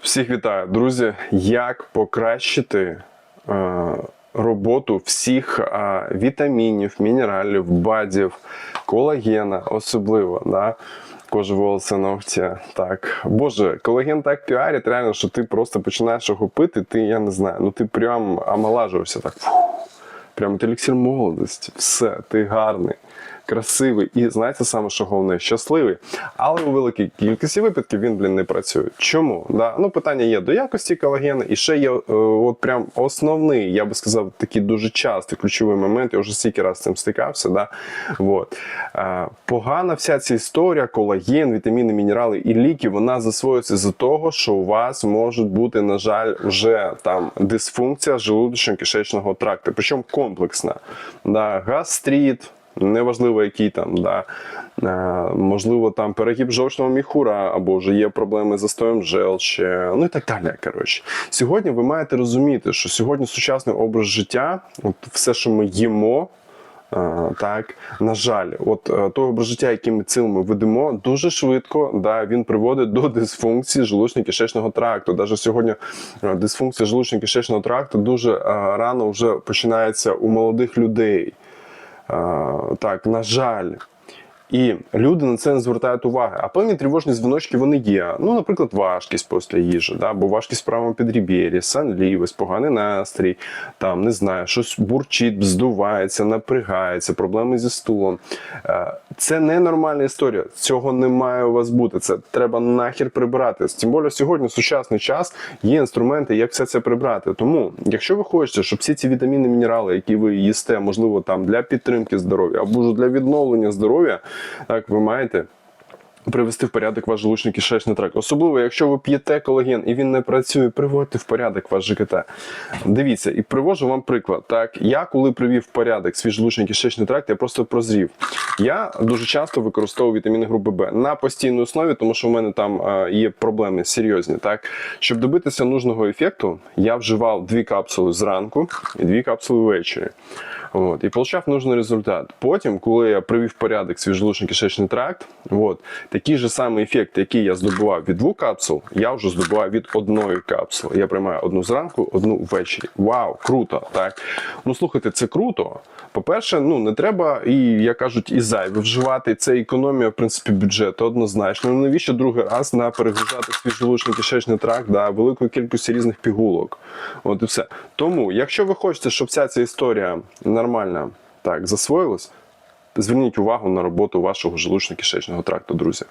Всіх вітаю, друзі. Як покращити е, роботу всіх е, вітамінів, мінералів, бадів, колагена, особливо, да? кожи волоси, ногті. Так. Боже, колаген так піарить, реально, що ти просто починаєш його пити, ти, я не знаю, ну ти прям омолажувався так. Прям от еліксир молодості. Все, ти гарний, красивий і знаєте саме, що головне, щасливий. Але у великій кількості випадків він, блін, не працює. Чому? Да? Ну, питання є до якості колагену, і ще є е, от прям основний, я би сказав, такий дуже частий ключовий момент. Я вже стільки раз з цим стикався. Да? Вот. Е, погана вся ця історія, колаген, вітаміни, мінерали і ліки, вона засвоюється з-за того, що у вас може бути, на жаль, вже там дисфункція желудочно-кишечного тракту, причому комплексна. Да? Гастрит, неважливо, який там, да. Е, можливо, там перегиб жовчного міхура, або вже є проблеми з застоєм желчі, ну і так далі. Коротше. Сьогодні ви маєте розуміти, що сьогодні сучасний образ життя, от все, що ми їмо. е, Так, на жаль, от е, той образ життя, який ми цілими ведемо, дуже швидко да, він приводить до дисфункції желудочно-кишечного тракту. Даже сьогодні дисфункція желудочно-кишечного тракту дуже рано вже починається у молодих людей. Так, на жаль. І люди на це не звертають уваги. А певні тривожні дзвіночки вони є. Ну, наприклад, важкість після їжі, да? або важкість в правому підріб'єрі, сонливість, поганий настрій, там не знаю, щось бурчить, здувається, напрягається, проблеми зі стулом. Е, Це не нормальна історія. Цього не має у вас бути. Це треба нахер прибрати. Тим більше сьогодні, в сучасний час, є інструменти, як все це прибрати. Тому, якщо ви хочете, щоб всі ці вітаміни, мінерали, які ви їсте, можливо, там для підтримки здоров'я або ж для відновлення здоров'я, так ви маєте. Привести в порядок ваш желудочно-кишечний тракт. Особливо, якщо ви п'єте колаген і він не працює, приводьте в порядок ваш ЖКТ. Дивіться, і привожу вам приклад. Так, я коли привів в порядок свій желудочно-кишечний тракт, я просто прозрів. Я дуже часто використовую вітаміни групи Б на постійній основі, тому що в мене там е, є проблеми серйозні. Так, щоб добитися нужного ефекту, я вживав дві капсули зранку і дві капсули ввечері. От, і отримав нужний результат. Потім, коли я привів порядок свій желудочно-кишечний тракт, от, такий же самий ефект, який я здобував від двох капсул, я вже здобував від одної капсули. Я приймаю одну зранку, одну ввечері. Вау, круто! Так. Ну слухайте, це круто. По-перше, ну не треба і, як кажуть, і зайве вживати. Це економія, в принципі, бюджету однозначно. Ну, навіщо другий раз на перегружати свій желудочно-кишечний тракт да, великою кількістю різних пігулок. От і все. Тому, якщо ви хочете, щоб вся ця історія нормально так засвоїлось, зверніть увагу на роботу вашого желудочно-кишечного тракту, друзі.